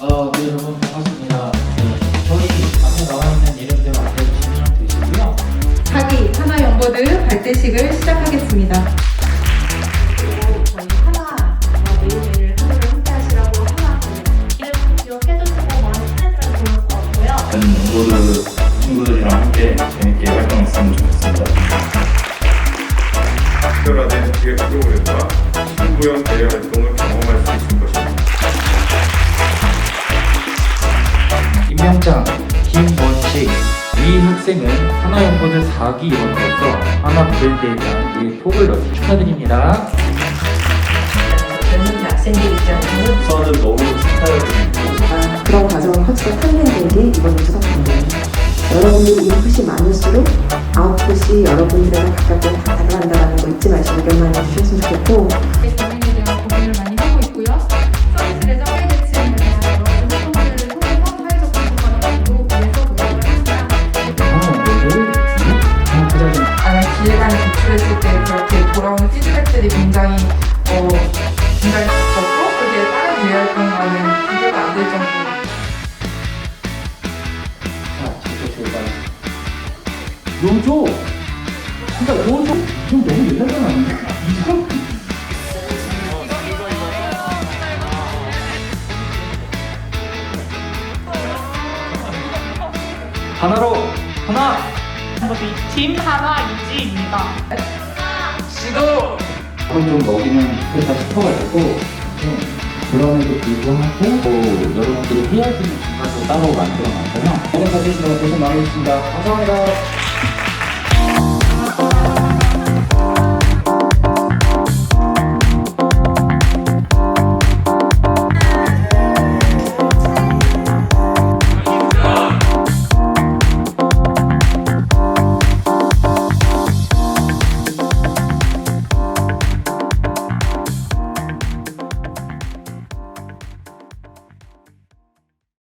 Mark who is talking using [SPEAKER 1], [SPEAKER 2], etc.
[SPEAKER 1] 어, 네, 여러분 반갑습니다. 네, 저희 앞에 나와 있는 이름대로 안내 진행 되시고요.
[SPEAKER 2] 자기 하나 연보드 발대식을 시작하겠습니다.
[SPEAKER 3] 그리고 저희 하나 어, 매일매일 하루를 함께 하시라고 하나 이름 기억해두시고 많이 친해지면 좋을 것 같고요.
[SPEAKER 4] 모두 친구들이랑 함께 재밌게 활동했으면 좋겠습니다.
[SPEAKER 5] 특별화된 기획 프로그램과 친구형 대회 활동을
[SPEAKER 1] 임명장, 김원식, 이 학생은 하나연보드 4기 인원으로서 하나 브랜드에 대한 이 톡을 넣기 축하드립니다.
[SPEAKER 6] 젊은 학생들 입장에서는
[SPEAKER 4] 우선은 너무 축하드리고
[SPEAKER 7] 아, 그런 과정을 거치고 탄생된 게 이번 우수덕분이에요. 여러분들이 인풋이 많을수록 아웃풋이 여러분들이랑 가깝게 다가간다는 거 잊지 마시고 기억만 해주셨으면 좋겠고
[SPEAKER 2] 피드백들이 굉장히 어 굉장히 적고 그게 다른 대외 활동과는 비교가 안 될 정도로
[SPEAKER 1] 자, 저쪽 제발. 요조! 그니까 요조! 좀 너무 옛날 건 아닌가? 이상? 하나로! 하나!
[SPEAKER 3] 팀 하나 이지입니다.
[SPEAKER 1] 밥을 좀 먹이면 좋겠다 싶어가지고 네, 그럼에도 불구하고 또 여러분들이 되는 중간도 따로 만들어 놨어요. 오늘 봐주시면 고생 많으셨습니다. 감사합니다.